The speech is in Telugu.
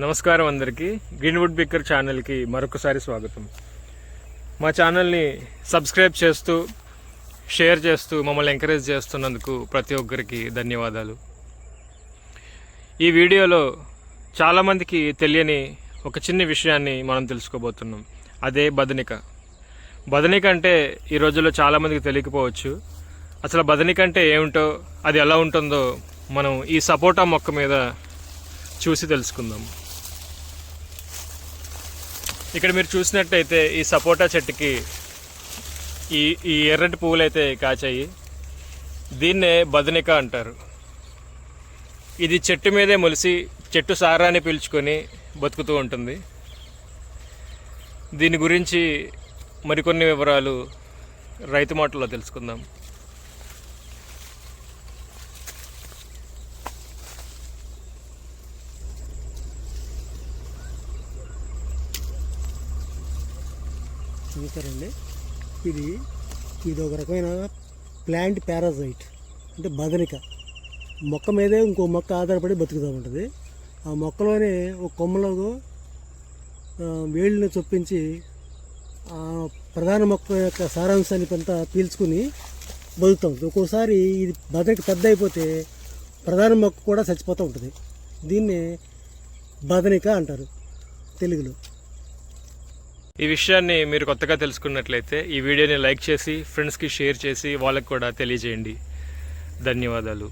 నమస్కారం అందరికీ. గ్రీన్వుడ్ బిక్కర్ ఛానల్కి మరొకసారి స్వాగతం. మా ఛానల్ని సబ్స్క్రైబ్ చేస్తూ షేర్ చేస్తూ మమ్మల్ని ఎంకరేజ్ చేస్తున్నందుకు ప్రతి ఒక్కరికి ధన్యవాదాలు. ఈ వీడియోలో చాలామందికి తెలియని ఒక చిన్న విషయాన్ని మనం తెలుసుకోబోతున్నాం. అదే బదనిక. బదనిక అంటే ఈ రోజుల్లో చాలామందికి తెలియకపోవచ్చు. అసలు బదనిక అంటే ఏమిటో అది ఎలా ఉంటుందో మనం ఈ సపోటా మొక్క మీద చూసి తెలుసుకుందాం. ఇక్కడ మీరు చూసినట్టయితే ఈ సపోటా చెట్టుకి ఈ ఈ ఎర్రటి పువ్వులు అయితే కాచాయి. దీన్నే బదనిక అంటారు. ఇది చెట్టు మీదే మొలిసి చెట్టు సారాన్ని పీల్చుకొని బతుకుతూ ఉంటుంది. దీని గురించి మరికొన్ని వివరాలు రైతు మాటల్లో తెలుసుకుందాం. చూసారండి ఇది ఇది ఒక రకమైన ప్లాంట్ పారాజైట్ అంటే బదనిక. మొక్క మీదే ఇంకో మొక్క ఆధారపడి బతుకుతూ ఉంటుంది. ఆ మొక్కలోనే ఒక కొమ్మలో వేళ్ళని చొప్పించి ఆ ప్రధాన మొక్క యొక్క సారాంశాన్ని కొంత పీల్చుకుని బతుకుతూ ఉంటుంది. ఒక్కోసారి ఇది బదనిక పెద్ద అయిపోతే ప్రధాన మొక్క కూడా చచ్చిపోతూ ఉంటుంది. దీన్ని బదనిక అంటారు తెలుగులో. ఈ విషయాన్ని మీరు కొత్తగా తెలుసుకున్నట్లయితే ఈ వీడియోని లైక్ చేసి ఫ్రెండ్స్కి షేర్ చేసి వాళ్ళకి కూడా తెలియజేయండి. ధన్యవాదాలు.